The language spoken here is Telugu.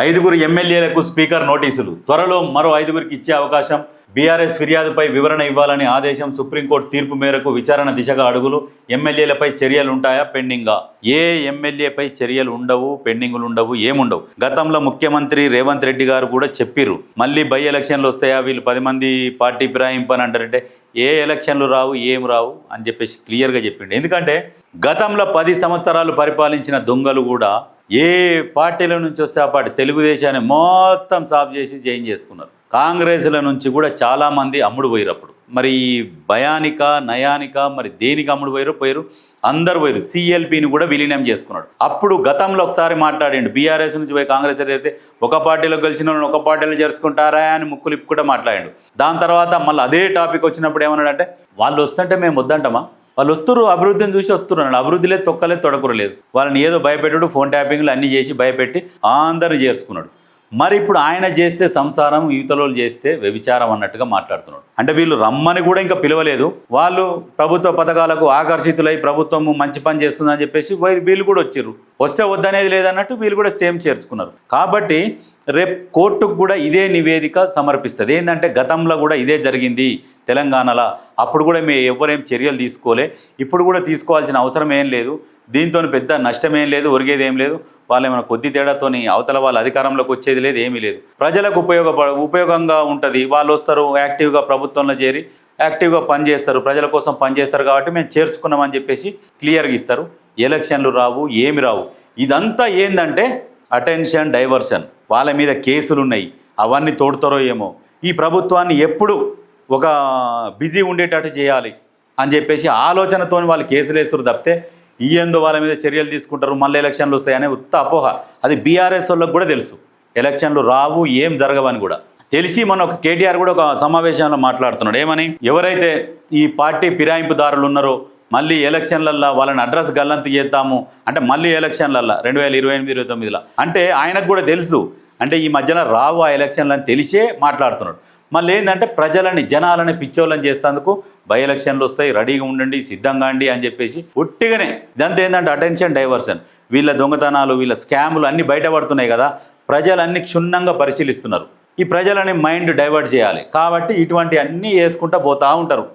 ఐదుగురు ఎమ్మెల్యేలకు స్పీకర్ నోటీసులు. త్వరలో మరో ఐదుగురికి ఇచ్చే అవకాశం బీఆర్ఎస్ ఫిర్యాదుపై వివరణ ఇవ్వాలని ఆదేశం సుప్రీంకోర్టు తీర్పు మేరకు విచారణ దిశగా అడుగులు. ఎమ్మెల్యేలపై చర్యలు ఉంటాయా? పెండింగా. ఏ ఎమ్మెల్యేపై చర్యలు ఉండవు పెండింగులు ఉండవు ఏముండవు? గతంలో ముఖ్యమంత్రి రేవంత్ రెడ్డి గారు కూడా చెప్పిర్రు. మళ్ళీ బై ఎలక్షన్లు వస్తాయా? వీళ్ళు పది మంది పార్టీ ఫిరాయింపు అని అంటారంటే ఏ ఎలక్షన్లు రావు ఏం రావు అని చెప్పేసి క్లియర్గా చెప్పిండు. ఎందుకంటే గతంలో పది సంవత్సరాలు పరిపాలించిన దొంగలు కూడా ఏ పార్టీల నుంచి వస్తే ఆ పార్టీ తెలుగుదేశాన్ని మొత్తం సాఫ్ చేసి జైన్ చేసుకున్నారు. కాంగ్రెస్ల నుంచి కూడా చాలామంది అమ్ముడు పోయారు అప్పుడు. మరి ఈ భయానిక నయానిక మరి దేనికి అమ్ముడు పోయారు పోయారు అందరు పోయారు సిఎల్పిని కూడా విలీనం చేసుకున్నాడు. అప్పుడు గతంలో ఒకసారి మాట్లాడండి. బీఆర్ఎస్ నుంచి పోయి కాంగ్రెస్ అయితే ఒక పార్టీలో గెలిచిన వాళ్ళని ఒక పార్టీలో చేర్చుకుంటారా అని ముక్కులు ఇప్పు కూడా దాని తర్వాత మళ్ళీ అదే టాపిక్ వచ్చినప్పుడు ఏమన్నాడంటే వాళ్ళు వస్తుంటే మేము వద్దంటామా? వాళ్ళు వస్తురు అభివృద్ధిని చూసి వస్తురు అన్నాడు. అభివృద్ధి లేదు తొక్కలేదు తొడకరు లేదు వాళ్ళని ఏదో భయపెట్టాడు ఫోన్ ట్యాపింగ్లు అన్నీ చేసి భయపెట్టి అందరూ చేర్చుకున్నాడు. మరి ఇప్పుడు ఆయన చేస్తే సంసారం యువతలో చేస్తే వ్యభిచారం అన్నట్టుగా మాట్లాడుతున్నాడు. అంటే వీళ్ళు రమ్మని కూడా ఇంకా పిలవలేదు. వాళ్ళు ప్రభుత్వ పథకాలకు ఆకర్షితులై ప్రభుత్వం మంచి పని చేస్తుందని చెప్పేసి వీళ్ళు కూడా వచ్చారు. వస్తే వద్దనేది లేదన్నట్టు వీళ్ళు కూడా సేమ్ చేర్చుకున్నారు. కాబట్టి రేపు కోర్టుకు కూడా ఇదే నివేదిక సమర్పిస్తుంది. ఏంటంటే గతంలో కూడా ఇదే జరిగింది తెలంగాణలో. అప్పుడు కూడా మేము ఎవరేం చర్యలు తీసుకోలే. ఇప్పుడు కూడా తీసుకోవాల్సిన అవసరం ఏం లేదు. దీంతో పెద్ద నష్టం ఏం లేదు ఒరిగేది ఏం లేదు. వాళ్ళు ఏమైనా కొద్ది తేడాతోని అవతల వాళ్ళ అధికారంలోకి వచ్చేది లేదు ఏమీ లేదు. ప్రజలకు ఉపయోగపడ ఉపయోగంగా ఉంటుంది. వాళ్ళు వస్తారు యాక్టివ్గా ప్రభుత్వంలో చేరి యాక్టివ్గా పనిచేస్తారు ప్రజల కోసం పనిచేస్తారు కాబట్టి మేము చేర్చుకున్నామని చెప్పేసి క్లియర్గా ఇస్తారు. ఎలక్షన్లు రావు ఏమి రావు. ఇదంతా ఏంటంటే అటెన్షన్ డైవర్షన్. వాళ్ళ మీద కేసులు ఉన్నాయి అవన్నీ తోడుతారో ఏమో. ఈ ప్రభుత్వాన్ని ఎప్పుడు ఒక బిజీ ఉండేటట్టు చేయాలి అని చెప్పేసి ఆలోచనతో వాళ్ళు కేసులు వేస్తారు తప్పితే ఈయందు వాళ్ళ మీద చర్యలు తీసుకుంటారు. మళ్ళీ ఎలక్షన్లు వస్తాయనే ఉత్త అపోహ. అది బీఆర్ఎస్ వాళ్ళకి కూడా తెలుసు. ఎలక్షన్లు రావు ఏం జరగవని కూడా. తెలిసి మన ఒక కేటీఆర్ కూడా ఒక సమావేశంలో మాట్లాడుతున్నాడు. ఏమని? ఎవరైతే ఈ పార్టీ ఫిరాయింపుదారులు ఉన్నారో మళ్ళీ ఎలక్షన్లల్లో వాళ్ళని అడ్రస్ గల్లంతు చేద్దాము. అంటే మళ్ళీ ఎలక్షన్లల్లో రెండు వేల ఇరవై ఎనిమిది ఇరవై తొమ్మిదిలో. అంటే ఆయనకు కూడా తెలుసు. అంటే ఈ మధ్యన రావు ఆ ఎలక్షన్లని తెలిసే మాట్లాడుతున్నాడు. మళ్ళీ ఏంటంటే ప్రజలని జనాలని పిచ్చోళ్ళని చేసేందుకు బై ఎలక్షన్లు వస్తాయి రెడీగా ఉండండి సిద్ధంగా అండి అని చెప్పేసి ఒట్టిగానే ఇదంతా ఏంటంటే అటెన్షన్ డైవర్షన్ వీళ్ళ దొంగతనాలు వీళ్ళ స్కాములు అన్నీ బయటపడుతున్నాయి కదా ప్రజలన్నీ క్షుణ్ణంగా పరిశీలిస్తున్నారు. ఈ ప్రజలని మైండ్ డైవర్ట్ చేయాలి. కాబట్టి ఇటువంటి అన్నీ వేసుకుంటా పోతూ ఉంటారు.